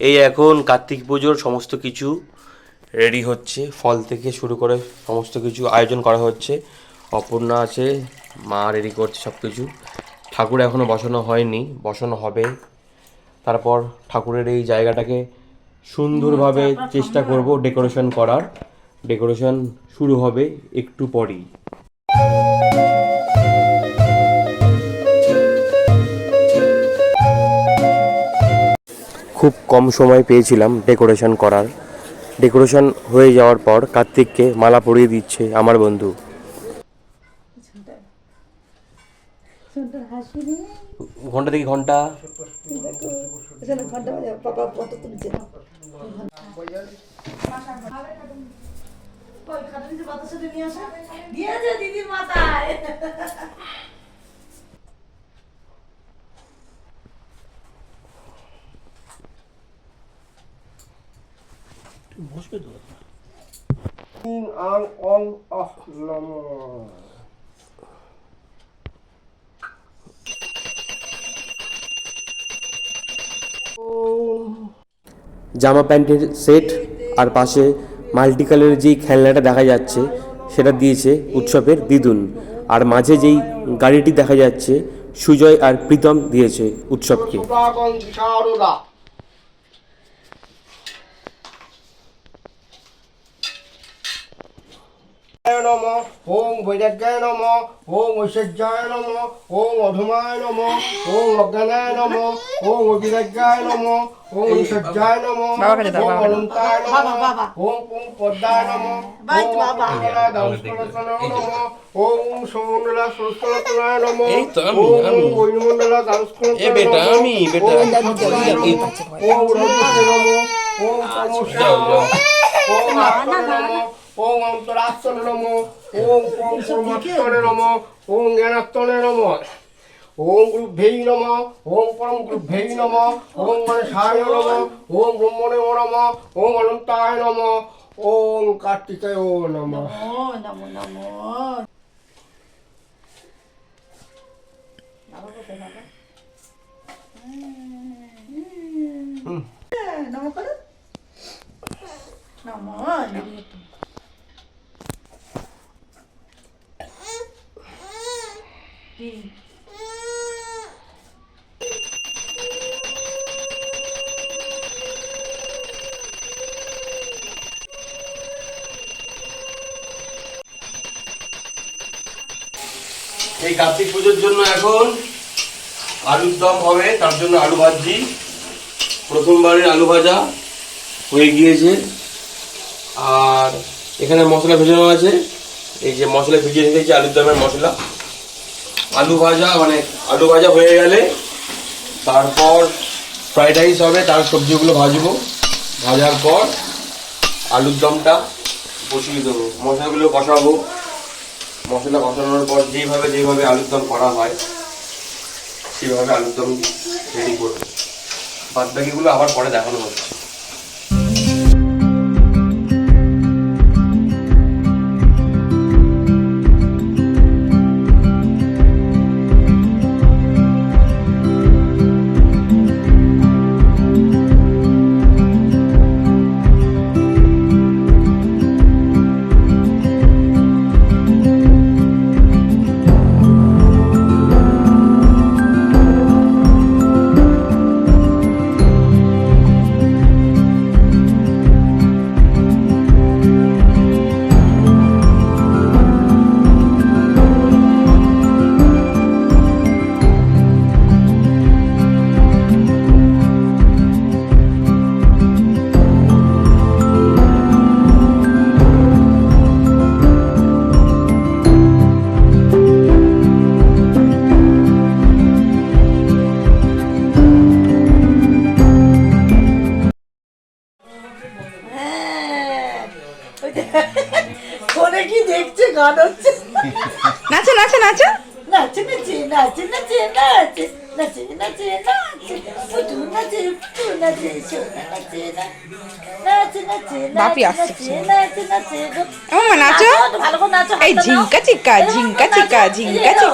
এই এখন কার্তিক পুজোর সমস্ত কিছু রেডি হচ্ছে। ফল থেকে শুরু করে সমস্ত কিছু আয়োজন করা হচ্ছে। অপর্ণা আছে মা রেডি করছে সব কিছু ঠাকুর এখনও বসানো হয়নি বসানো হবে। তারপর ঠাকুরের এই জায়গাটাকে সুন্দরভাবে চেষ্টা করব ডেকোরেশন করার। ডেকোরেশন শুরু হবে একটু পরেই। খুব কম সময় পেয়েছিলাম ডেকোরেশন করার। ডেকোরেশন হয়ে যাওয়ার পর কার্তিককে মালা পরিয়ে দিচ্ছে আমার বন্ধু। ঘণ্টা থেকে ঘণ্টা। দিয়েছে দিদির মাথায়। জামা প্যান্টের সেট আর পাশে মাল্টি কালারের যেই খেলনাটা দেখা যাচ্ছে, সেটা দিয়েছে উৎসবের দ্বিগুণ আর মাঝে যেই গাড়িটি দেখা যাচ্ছে, সুজয় আর প্রীতম দিয়েছে উৎসবকে। নম। ওং বৈরাগ্যায় নম। ওং ঐশ্বর্যায় নম। ওং অধমায় নম। ওং অজ্ঞানায় নম। ওং অবিরাগ্যায় নম। ওং ঐশ্বর্যায় নম। ওং অনন্তায় নম। ওং পুং পদ্মায় নম। ওং মঙ্গলা দামস্কলতনায় নম। ওং সমন্ডলা সুস্থলতনায় নম। ওং। ওং সত্যয় নম। ওং রূপে নম। ওং তমসায় নম। ওং নম। ওং অন্তরাত্মনে নম ওং পরমাত্মনে নম ওং জ্ঞানাত্মনে নম। ওং গুরুভ্যৈ নম ওং পরম গুরুভ্যৈ নম ওং গণেশায় নম ওং ব্রহ্মণে নম ওং অনন্তায় নম ওং কার্তিকায় নম। নমো নমো নমো। নমো করো। নমো। এই কার্তিক পুজোর জন্য এখন আলুর দম হবে, তার জন্য আলু ভাজি। প্রথমবারের আলু ভাজা হয়ে গিয়েছে। আর এখানে মশলা ভেজানো আছে। এই যে মশলা ভিজিয়ে রেখেছি, আলুর দমের মশলা। আলু ভাজা মানে আলু ভাজা হয়ে গেলে তারপর ফ্রাইড রাইস হবে, তার সবজিগুলো ভাজবো। ভাজার পর আলুর দমটা বসিয়ে দেবো। মশলাগুলো কষাবো। মশলা কষানোর পর যেভাবে যেভাবে আলুর দম করা হয়, সেভাবে আলুর দম রেডি করব। বাদ বাকিগুলো আবার পরে দেখানো হচ্ছে। গান হচ্ছে নাচো নাচো নাচো নাচে নাচে নাচে নাচে নাচে নাচে নাচে নাচে ফুটু নাচে ফুটু নাচে সোনা নাচে নাচে নাচে বাপি আসছে। নাচে নাচে নাচে নাচো নাচো, ভালো করে নাচো এই ঝিঙ্কা চিক্কা, ঝিঙ্কা নাচো, ঝিঙ্কা নাও।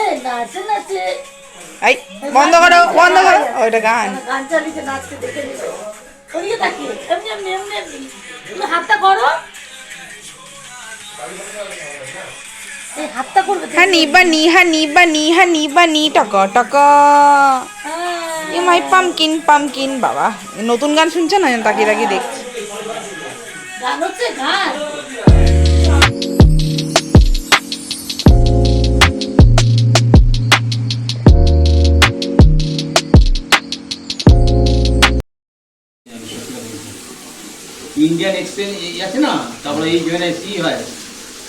এই নাচে নাচে এই বন্ধ করো বন্ধ করো ওইটা গান গান চালিয়ে নাচতে দেখে নিল ওদিকে তাকিয়ে এমনি এমনি এমনি এমনি হাতটা করো হ্যাঁ নিবা নি হ্যাঁ নিবা নি হ্যাঁ নিবা নি টক টক। এ মাই পামকিন পামকিন বাবা। নতুন গান শুনছে না? তাকিয়ে তাকিয়ে দেখছি। গান হচ্ছে গান। ইন্ডিয়ান এক্সচেঞ্জ আছে না? তারপরে এই সি হয় হ্যাঁ।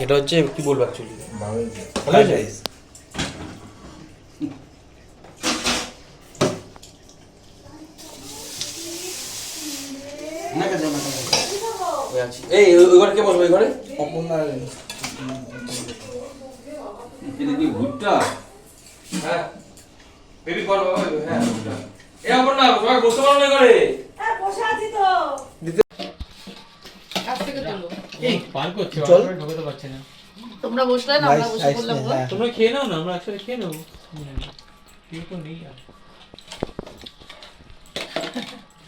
এটা হচ্ছে কি বলব অ্যাকচুয়ালি ফ্রাইড রাইস এই ওই ওই ঘরে কে বসবে ওই ঘরে? এটা কি ভুট্টা? হ্যাঁ। বেবি কর বাবা হ্যাঁ। এ সবাই বসতে পারো না ঘরে? হ্যাঁ বসে আছি তো। চল ঢোকাতে পারছে না। তোমরা বসলে না আমরা বসে পড়লাম তোমরা খেয়ে নাও না আমরা একসাথে খেয়ে নেব। কেউ তো নেই আর।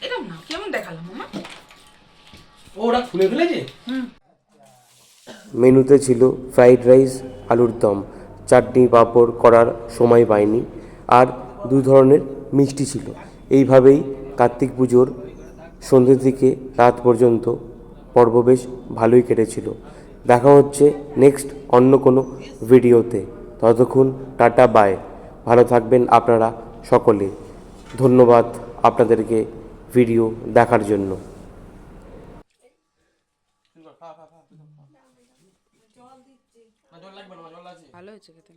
এরকম না কেমন দেখালাম মামা ওরা খুলে ফেলেছে? মেনুতে ছিল ফ্রাইড রাইস আলুর দম। চাটনি পাঁপড় করার সময় পাইনি। আর দু ধরনের মিষ্টি ছিল। এইভাবেই কার্তিক পুজোর সন্ধ্যে থেকে রাত পর্যন্ত পর্ব বেশ ভালোই কেটেছিল। দেখা হচ্ছে নেক্সট অন্য কোনো ভিডিওতে। ততক্ষণ টাটা বাই ভালো থাকবেন আপনারা সকলে। ধন্যবাদ আপনাদেরকে ভিডিও দেখার জন্য। ভালো হয়েছে খেতে।